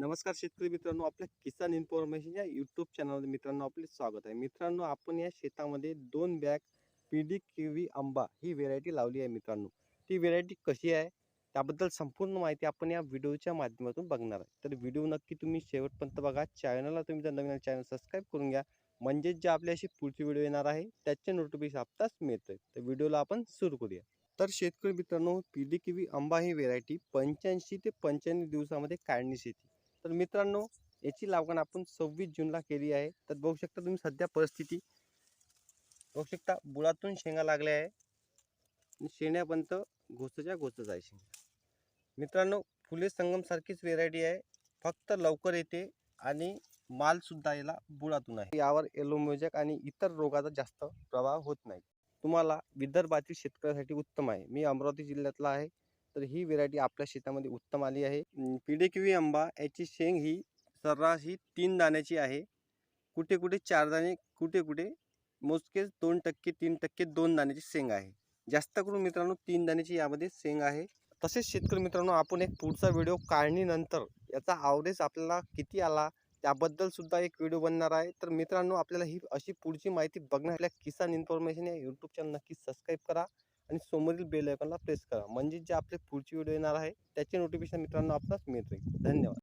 नमस्कार शेतकरी मित्रांनो आपल्या किसान इन्फॉर्मेशन या यूट्यूब चॅनलमध्ये मित्रांनो आपले स्वागत आहे. मित्रांनो आपण या शेतामध्ये दोन बॅग पी डी किवी आंबा ही व्हेरायटी लावली आहे मित्रांनो. ती व्हेरायटी कशी आहे? त्याबद्दल संपूर्ण माहिती आपण या व्हिडिओच्या माध्यमातून बघणार आहे. तर व्हिडिओ नक्की तुम्ही शेवटपर्यंत बघा. चॅनलला तुम्ही जर नवीन चॅनल सबस्क्राईब करून घ्या. म्हणजेच जे आपल्याशी अशी पुढची व्हिडिओ येणार आहे त्याचे नोटिफिकेशन आत्ताच मिळतं तर व्हिडिओला आपण सुरू करूया. तर शेतकरी मित्रांनो पी डी किवी आंबा ही व्हेरायटी पंच्याऐंशी ते पंच्याण्णव दिवसामध्ये काढणीस येते तर मित्रांनो याची लागवड आपण सव्वीस जूनला केली आहे. तर बघू शकता तुम्ही सध्या परिस्थिती. बघू शकता बुळातून शेंगा लागल्या आहे. आणि शेण्यापर्यंत घोसच्या घोसच आहे शेंगा. मित्रांनो फुले संगमसारखीच व्हेरायटी आहे. फक्त लवकर येते आणि मालसुद्धा याला बुळातून आहे. यावर एलोमोजॅक आणि इतर रोगाचा जास्त प्रभाव होत नाही. तुम्हाला विदर्भातील शेतकऱ्यासाठी उत्तम आहे. मी अमरावती जिल्ह्यातला आहे. तर ही व्हेरायटी आपल्या शेतामध्ये उत्तम आली आहे. पिढे किवी आंबा याची शेंग ही सर्रास ही तीन दाण्याची आहे. कुठे कुठे चार दाणे कुठे कुठे मोजकेच दोन टक्के तीन टक्के दोन दाण्याची शेंग आहे. जास्त करून मित्रांनो तीन दाण्याची यामध्ये शेंग आहे. तसेच शेतकरी मित्रांनो आपण एक पुढचा व्हिडिओ काढणीनंतर याचा आवरेज आपल्याला किती आला त्याबद्दल सुद्धा एक व्हिडिओ बनणार आहे. तर मित्रांनो आपल्याला ही अशी पुढची माहिती बघण्या आपल्या किसान इन्फॉर्मेशन या यूट्यूब चॅनल नक्की सबस्क्राईब करा. आणि समोरील बेल आयकॉनला प्रेस करा. म्हणजे जे आपले पुढची व्हिडिओ येणार आहे त्याचे नोटिफिकेशन मित्रांनो आपणास मिळत राहील धन्यवाद.